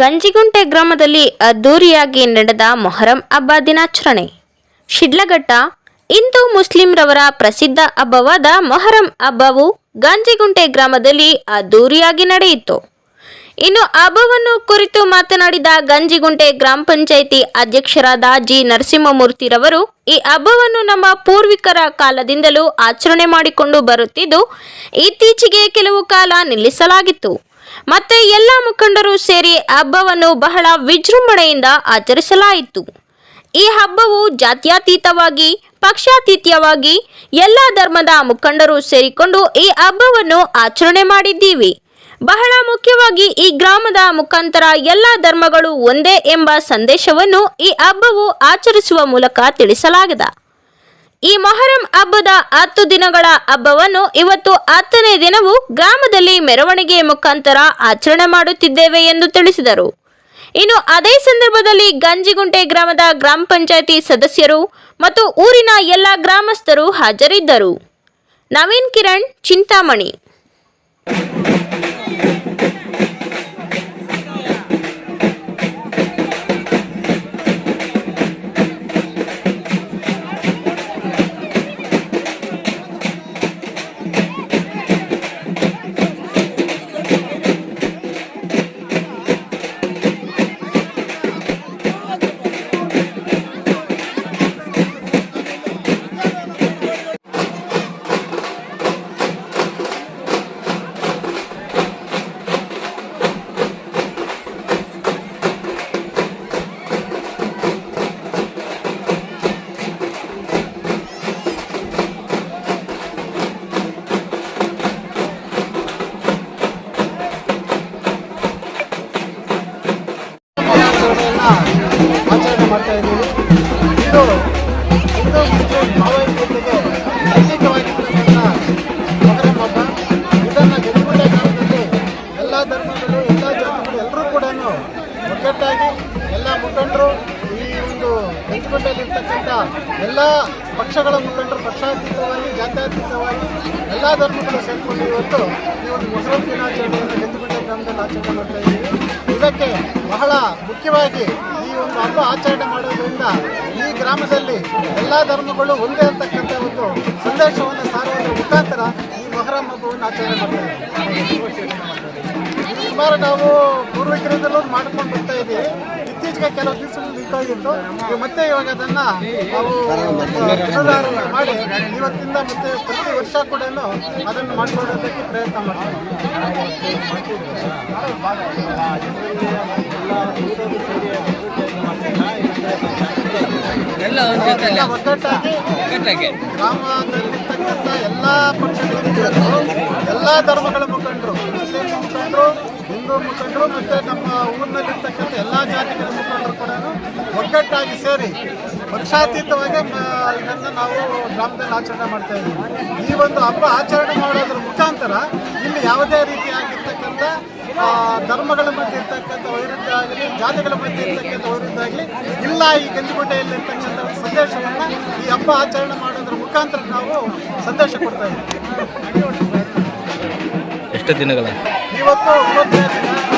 ಗಂಜಿಗುಂಟೆ ಗ್ರಾಮದಲ್ಲಿ ಅದ್ದೂರಿಯಾಗಿ ನಡೆದ ಮೊಹರಂ ಹಬ್ಬ ದಿನಾಚರಣೆ. ಶಿಡ್ಲಘಟ್ಟ, ಹಿಂದೂ ಮುಸ್ಲಿಂರವರ ಪ್ರಸಿದ್ಧ ಹಬ್ಬವಾದ ಮೊಹರಂ ಹಬ್ಬವು ಗಂಜಿಗುಂಟೆ ಗ್ರಾಮದಲ್ಲಿ ಅದ್ದೂರಿಯಾಗಿ ನಡೆಯಿತು. ಇನ್ನು ಹಬ್ಬವನ್ನು ಕುರಿತು ಮಾತನಾಡಿದ ಗಂಜಿಗುಂಟೆ ಗ್ರಾಮ ಪಂಚಾಯಿತಿ ಅಧ್ಯಕ್ಷರಾದ ಜಿ. ನರಸಿಂಹಮೂರ್ತಿರವರು ಈ ಹಬ್ಬವನ್ನು ನಮ್ಮ ಪೂರ್ವಿಕರ ಕಾಲದಿಂದಲೂ ಆಚರಣೆ ಮಾಡಿಕೊಂಡು ಬರುತ್ತಿದ್ದು, ಇತ್ತೀಚೆಗೆ ಕೆಲವು ಕಾಲ ನಿಲ್ಲಿಸಲಾಗಿತ್ತು. ಮತ್ತೆ ಎಲ್ಲ ಮುಖಂಡರು ಸೇರಿ ಹಬ್ಬವನ್ನು ಬಹಳ ವಿಜೃಂಭಣೆಯಿಂದ ಆಚರಿಸಲಾಯಿತು. ಈ ಹಬ್ಬವು ಜಾತ್ಯತೀತವಾಗಿ ಪಕ್ಷಾತೀತವಾಗಿ ಎಲ್ಲ ಧರ್ಮದ ಮುಖಂಡರು ಸೇರಿಕೊಂಡು ಈ ಹಬ್ಬವನ್ನು ಆಚರಣೆ ಮಾಡಿದ್ದೀವಿ. ಬಹಳ ಮುಖ್ಯವಾಗಿ ಈ ಗ್ರಾಮದ ಮುಖಾಂತರ ಎಲ್ಲ ಧರ್ಮಗಳು ಒಂದೇ ಎಂಬ ಸಂದೇಶವನ್ನು ಈ ಹಬ್ಬವು ಆಚರಿಸುವ ಮೂಲಕ ತಿಳಿಸಲಾಗಿದೆ. ಈ ಮೊಹರಂ ಹಬ್ಬದ ಹತ್ತು ದಿನಗಳ ಹಬ್ಬವನ್ನು ಇವತ್ತು ಹತ್ತನೇ ದಿನವೂ ಗ್ರಾಮದಲ್ಲಿ ಮೆರವಣಿಗೆ ಮುಖಾಂತರ ಆಚರಣೆ ಮಾಡುತ್ತಿದ್ದೇವೆ ಎಂದು ತಿಳಿಸಿದರು. ಇನ್ನು ಅದೇ ಸಂದರ್ಭದಲ್ಲಿ ಗಂಜಿಗುಂಟೆ ಗ್ರಾಮದ ಗ್ರಾಮ ಪಂಚಾಯಿತಿ ಸದಸ್ಯರು ಮತ್ತು ಊರಿನ ಎಲ್ಲ ಗ್ರಾಮಸ್ಥರು ಹಾಜರಿದ್ದರು. ನವೀನ್ ಕಿರಣ್ ಚಿಂತಾಮಣಿ. ಒಂದು ಗೆದ್ದುಕೊಂಡಲ್ಲಿರ್ತಕ್ಕಂಥ ಎಲ್ಲ ಪಕ್ಷಗಳ ಮುಖಂಡರು, ಪಕ್ಷಾತೀತವಾಗಿ, ಜಾತ್ಯಾತೀತವಾಗಿ ಎಲ್ಲ ಧರ್ಮಗಳು ಸೇರಿಕೊಂಡು ಇವತ್ತು ಈ ಒಂದು ಮೊಹರಂ ದಿನಾಚರಣೆಯನ್ನು ಗೆದ್ದುಕೊಂಡ ಗ್ರಾಮದಲ್ಲಿ ಆಚರಣೆ ಮಾಡ್ತಾ ಇದ್ದೀವಿ. ಇದಕ್ಕೆ ಬಹಳ ಮುಖ್ಯವಾಗಿ ಈ ಒಂದು ಹಬ್ಬ ಆಚರಣೆ ಮಾಡೋದ್ರಿಂದ ಈ ಗ್ರಾಮದಲ್ಲಿ ಎಲ್ಲ ಧರ್ಮಗಳು ಒಂದೇ ಅಂತಕ್ಕಂಥ ಒಂದು ಸಂದೇಶವನ್ನು ಸಾರುವುದರ ಮುಖಾಂತರ ಈ ಮೊಹರಂ ಹಬ್ಬವನ್ನು ಆಚರಣೆ ಮಾಡ್ತಾ ಇದ್ದೀವಿ. ಇದು ಸುಮಾರು ನಾವು ಪೂರ್ವಿಕರಿಂದಲೂ ಮಾಡ್ಕೊಂಡು ಬರ್ತಾ ಇದ್ದೀವಿ. ಇತ್ತೀಚೆಗೆ ಕೆಲವು ದಿವಸಗಳು ನಿಂತೋಗಿತ್ತು ಈಗ ಮತ್ತೆ ಇವಾಗ ಅದನ್ನ ನಾವು ಪುನರಾರಂಭ ಮಾಡಿ ಇವತ್ತಿಂದ ಮತ್ತೆ ಪ್ರತಿ ವರ್ಷ ಕೂಡ ಅದನ್ನು ಮಾಡ್ಕೊಳ್ಳೋದಕ್ಕೆ ಪ್ರಯತ್ನ ಮಾಡ್ತೀವಿ. ಎಲ್ಲ ಒಗ್ಗಟ್ಟಾಗಿ ಗ್ರಾಮದಲ್ಲಿರ್ತಕ್ಕಂಥ ಎಲ್ಲ ಪಕ್ಷಗಳ ಎಲ್ಲ ಧರ್ಮಗಳ ಮುಖಂಡರು ಮುಸ್ಲಿಂ ಮುಖಂಡರು ಹಿಂದೂ ಮುಖಂಡರು ಮತ್ತು ನಮ್ಮ ಊರಿನಲ್ಲಿರ್ತಕ್ಕಂಥ ಎಲ್ಲ ಜಾತಿಗಳ ಮುಖಂಡರು ಒಗ್ಗಟ್ಟಾಗಿ ಸೇರಿ ಪಕ್ಷಾತೀತವಾಗಿ ಇದನ್ನು ನಾವು ಗ್ರಾಮದಲ್ಲಿ ಆಚರಣೆ ಮಾಡ್ತಾ ಇದ್ದೀವಿ. ಈ ಒಂದು ಹಬ್ಬ ಆಚರಣೆ ಮಾಡೋದ್ರ ಮುಖಾಂತರ ಇಲ್ಲಿ ಯಾವುದೇ ರೀತಿಯಾಗಿರ್ತಕ್ಕಂಥ ಧರ್ಮಗಳ ಮಧ್ಯೆ ಇರ್ತಕ್ಕಂಥ ವೈರುದ್ಧ ಆಗಲಿ ಜಾತಿಗಳ ಮಧ್ಯೆ ಇರ್ತಕ್ಕಂಥ ವೈರುದ್ಧ ಆಗಲಿ ಇಲ್ಲ ಈ ಗಂಜಿಗುಡ್ಡೆಯಲ್ಲಿ ಇರ್ತಕ್ಕಂಥ ಸಂದೇಶವನ್ನು ಈ ಹಬ್ಬ ಆಚರಣೆ ಮಾಡೋದ್ರ ಮುಖಾಂತರ ನಾವು ಸಂದೇಶ ಕೊಡ್ತಾ ಇದ್ದೀವಿ. ಎಷ್ಟು ದಿನಗಳ? ಇವತ್ತು ಒಂಬತ್ತನೇ ದಿನ. ಇವತ್ತು